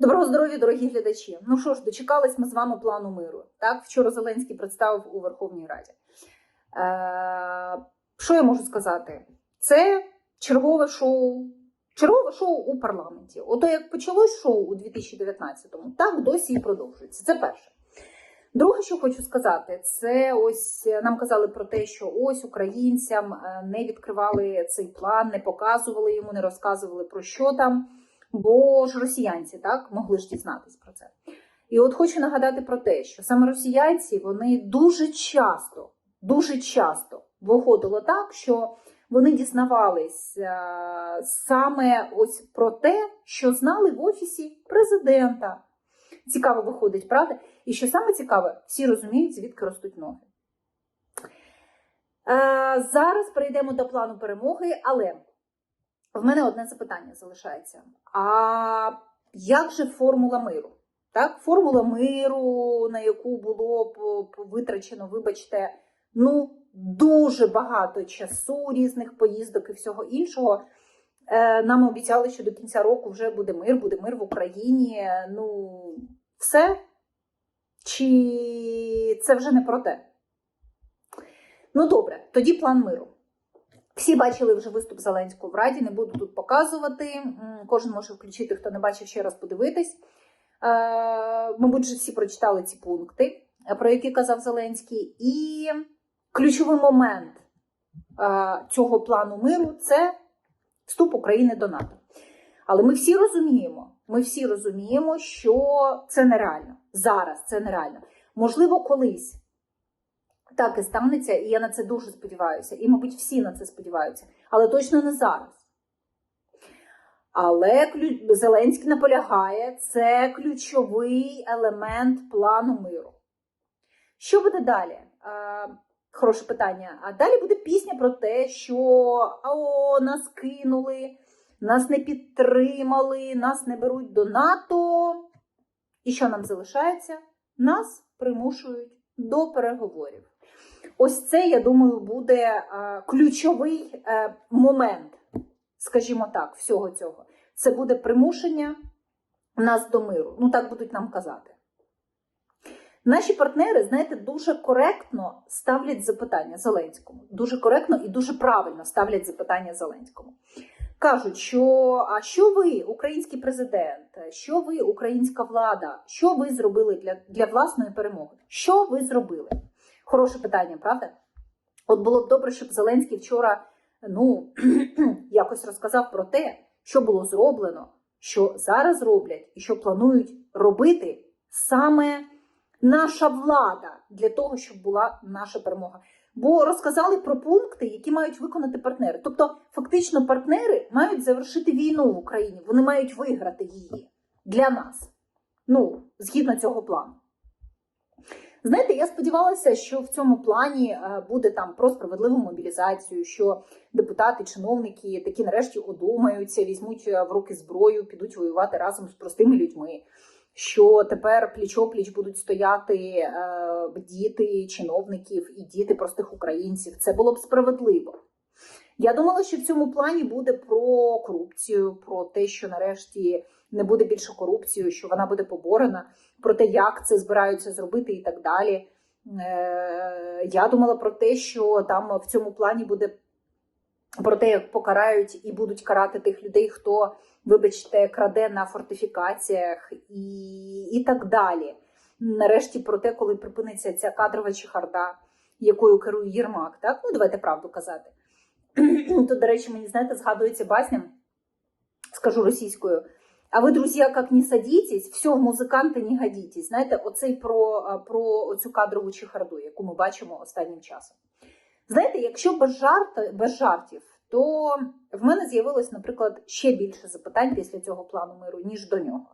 Доброго здоров'я, дорогі глядачі. Ну що ж, дочекались ми з вами плану миру. Так, вчора Зеленський представив у Верховній Раді. Е, що я можу сказати? Це чергове шоу, чергове шоу у парламенті. Ото як почалось шоу у 2019-му, так досі і продовжується. Це перше. Друге, що хочу сказати, це ось нам казали про те, що ось українцям е, не відкривали цей план, не показували йому, не розказували про що там. Бо ж росіянці так могли ж дізнатись про це. І от хочу нагадати про те, що саме росіянці вони дуже часто, дуже часто виходило так, що вони дізнавались е, саме ось про те, що знали в офісі президента. Цікаво виходить, правда? І що саме цікаве, всі розуміють, звідки ростуть ноги. Е, зараз перейдемо до плану перемоги, але в мене одне запитання залишається. А як же формула миру? Так, формула миру, на яку було б витрачено, вибачте, ну, дуже багато часу, різних поїздок і всього іншого. Е, Нам обіцяли, що до кінця року вже буде мир, буде мир в Україні. Ну, все? Чи це вже не про те? Ну, добре, тоді план миру. Всі бачили вже виступ Зеленського в Раді, не буду тут показувати. Кожен може включити, хто не бачив, ще раз подивитись. Е, Мабуть, вже всі прочитали ці пункти, про які казав Зеленський. І ключовий момент е, цього плану миру це вступ України до НАТО. Але ми всі розуміємо, ми всі розуміємо, що це нереально. Зараз це нереально. Можливо, колись так і станеться, і я на це дуже сподіваюся. І, мабуть, всі на це сподіваються, але точно не зараз. Але Зеленський наполягає, це ключовий елемент плану миру. Що буде далі? Хороше питання. А далі буде пісня про те, що о, нас кинули, нас не підтримали, нас не беруть до НАТО. І що нам залишається? Нас примушують до переговорів. Ось це, я думаю, буде е, ключовий е, момент, скажімо так, всього цього. Це буде примушення нас до миру. Ну, так будуть нам казати. Наші партнери, знаєте, дуже коректно ставлять запитання Зеленському. Дуже коректно і дуже правильно ставлять запитання Зеленському. Кажуть, що а що ви, український президент, що ви, українська влада, що ви зробили для, для власної перемоги? Що ви зробили? Хороше питання, правда? От було б добре, щоб Зеленський вчора ну, якось розказав про те, що було зроблено, що зараз роблять і що планують робити саме наша влада для того, щоб була наша перемога. Бо розказали про пункти, які мають виконати партнери. Тобто, фактично, партнери мають завершити війну в Україні, вони мають виграти її для нас. Ну, згідно цього плану. Знаєте, я сподівалася, що в цьому плані е, буде там про справедливу мобілізацію, що депутати, чиновники такі нарешті одумаються, візьмуть е, в руки зброю, підуть воювати разом з простими людьми. Що тепер пліч-опліч будуть стояти е, діти чиновників і діти простих українців. Це було б справедливо. Я думала, що в цьому плані буде про корупцію, про те, що нарешті не буде більше корупції, що вона буде поборена, про те, як це збираються зробити, і так далі. Е, я думала про те, що там в цьому плані буде про те, як покарають і будуть карати тих людей, хто, вибачте, краде на фортифікаціях і, і так далі. Нарешті про те, коли припиниться ця кадрова чехарда, якою керує Єрмак. Так, ну давайте правду казати. Тут, до речі, мені знаєте, згадується басня, скажу російською. А ви, друзі, як не садітесь, все, в музиканти не годітесь. Знаєте, оцей про про цю кадрову чехарду, яку ми бачимо останнім часом. Знаєте, якщо без, жарт, без жартів, то в мене з'явилось, наприклад, ще більше запитань після цього плану миру, ніж до нього.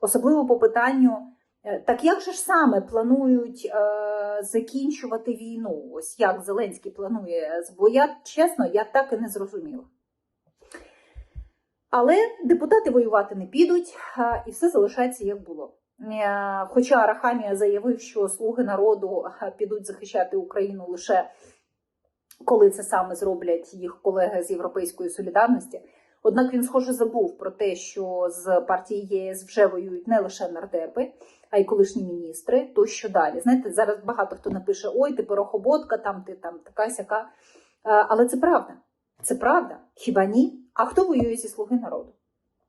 Особливо по питанню, е, так як же ж саме планують е, закінчувати війну? Ось як Зеленський планує, бо я чесно, я так і не зрозуміла. Але депутати воювати не підуть, і все залишається як було. Е, хоча Арахамія заявив, що слуги народу підуть захищати Україну лише коли це саме зроблять їх колеги з Європейської солідарності. Однак він, схоже, забув про те, що з партії ЄС вже воюють не лише нардепи, а й колишні міністри. То що далі? Знаєте, зараз багато хто напише: Ой, ти порохоботка, там ти там така сяка. Е, Але це правда. Це правда. Хіба ні? А хто воює зі слуги народу?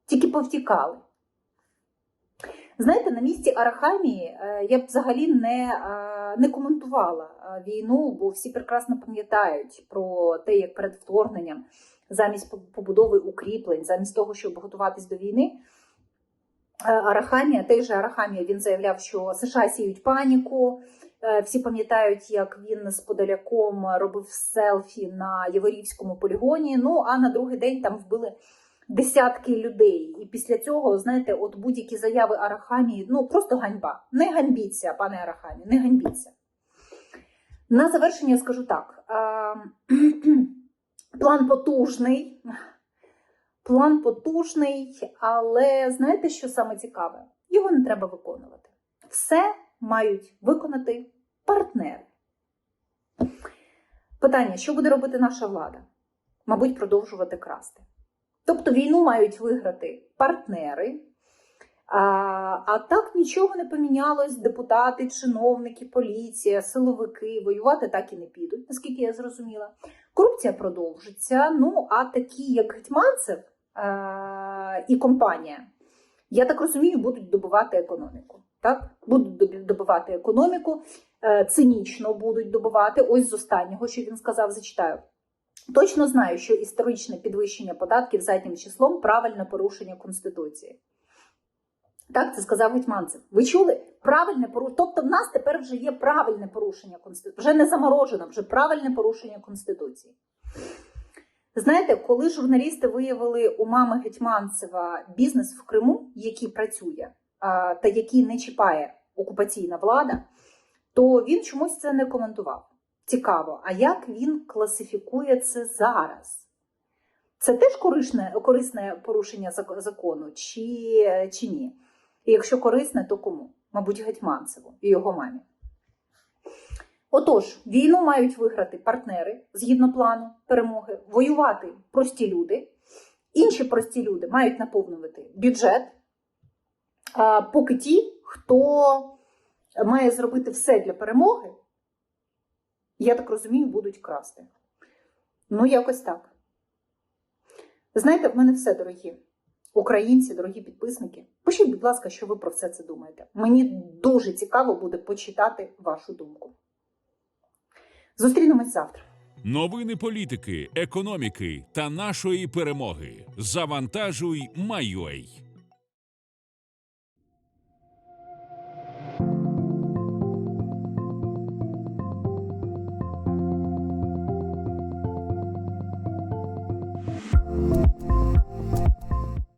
Тільки повтікали. Знаєте, на місці Арахамії е, я б взагалі не, е, не коментувала е, війну, бо всі прекрасно пам'ятають про те, як перед вторгненням, замість побудови укріплень, замість того, щоб готуватись до війни, Арахамія, той же Арахамія, він заявляв, що США сіють паніку. Е, Всі пам'ятають, як він з Подоляком робив селфі на Яворівському полігоні. Ну а на другий день там вбили десятки людей. І після цього, знаєте, от будь-які заяви Арахамії, ну просто ганьба. Не ганьбіться, пане Арахамі, не ганьбіться. На завершення скажу так: Е, план потужний. План потужний, але знаєте, що саме цікаве? Його не треба виконувати. Все мають виконати партнери. Питання: що буде робити наша влада? Мабуть, продовжувати красти. Тобто війну мають виграти партнери. А, а так нічого не помінялось. Депутати, чиновники, поліція, силовики воювати так і не підуть, наскільки я зрозуміла. Корупція продовжиться. Ну, а такі, як Гетьманцев е- і компанія, я так розумію, будуть добивати економіку. Так? Будуть добивати економіку, е- цинічно будуть добивати. Ось з останнього, що він сказав, зачитаю. Точно знаю, що історичне підвищення податків заднім числом правильне порушення Конституції. Так, це сказав Гетьманцев. Ви чули? Правильне порушення. Тобто, в нас тепер вже є правильне порушення Конституції. Вже не заморожено, вже правильне порушення Конституції. Знаєте, коли журналісти виявили у мами Гетьманцева бізнес в Криму, який працює, та який не чіпає окупаційна влада, то він чомусь це не коментував. Цікаво, а як він класифікує це зараз? Це теж корисне, корисне порушення закону, чи, чи ні? І якщо корисне, то кому? Мабуть, Гетьманцеву і його мамі. Отож, війну мають виграти партнери згідно плану перемоги, воювати прості люди. Інші прості люди мають наповнювати бюджет, поки ті, хто має зробити все для перемоги, я так розумію, будуть красти. Ну, якось так. Знаєте, в мене все, дорогі українці, дорогі підписники. Пишіть, будь ласка, що ви про все це думаєте. Мені дуже цікаво буде почитати вашу думку. Зустрінемось завтра. Новини політики, економіки та нашої перемоги. Завантажуй, Майой.